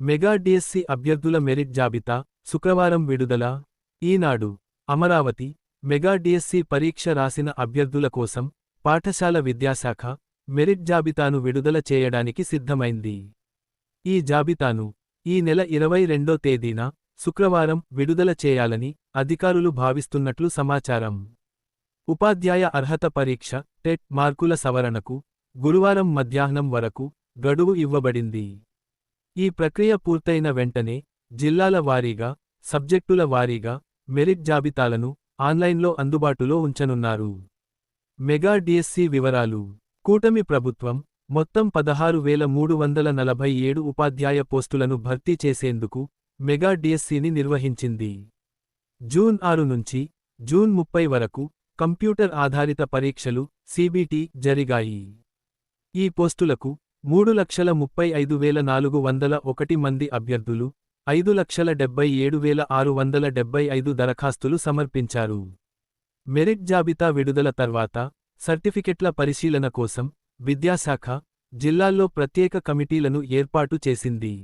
Mega DSC అభ్యర్థుల merit జాబితా శుక్రవారం విడుదల. ఈనాడు అమరావతి మెగా డిఎస్సి పరీక్ష రాసిన అభ్యర్థుల కోసం పాఠశాల విద్యాశాఖ మెరిట్ జాబితాను విడుదల చేయడానికి సిద్ధమైంది. ఈ జాబితాను ఈ నెల ఇరవై రెండో తేదీన శుక్రవారం విడుదల చేయాలని అధికారులు భావిస్తున్నట్లు సమాచారం. ఉపాధ్యాయ అర్హత పరీక్ష టెట్ మార్కుల సవరణకు గురువారం మధ్యాహ్నం వరకు గడువు ఇవ్వబడింది. ఈ ప్రక్రియ పూర్తయిన వెంటనే జిల్లాల వారీగా సబ్జెక్టుల వారీగా మెరిట్ జాబితాలను ఆన్లైన్లో అందుబాటులో ఉంచనున్నారు. మెగా డిఎస్సి వివరాలు. కూటమి ప్రభుత్వం మొత్తం పదహారు వేల మూడు వందల నలభై ఏడు ఉపాధ్యాయ పోస్టులను భర్తీ చేసేందుకు మెగా డిఎస్సిని నిర్వహించింది. జూన్ ఆరు నుంచి జూన్ ముప్పై వరకు కంప్యూటర్ ఆధారిత పరీక్షలు సిబిటి జరిగాయి. ఈ పోస్టులకు మూడు లక్షల ముప్పై ఐదు వేల నాలుగు వందల ఒకటి మంది అభ్యర్థులు ఐదు లక్షల డెబ్బై ఏడు వేల ఆరు వందల డెబ్బై ఐదు దరఖాస్తులు సమర్పించారు. మెరిట్ జాబితా విడుదల తర్వాత సర్టిఫికెట్ల పరిశీలన కోసం విద్యాశాఖ జిల్లాల్లో ప్రత్యేక కమిటీలను ఏర్పాటు చేసింది.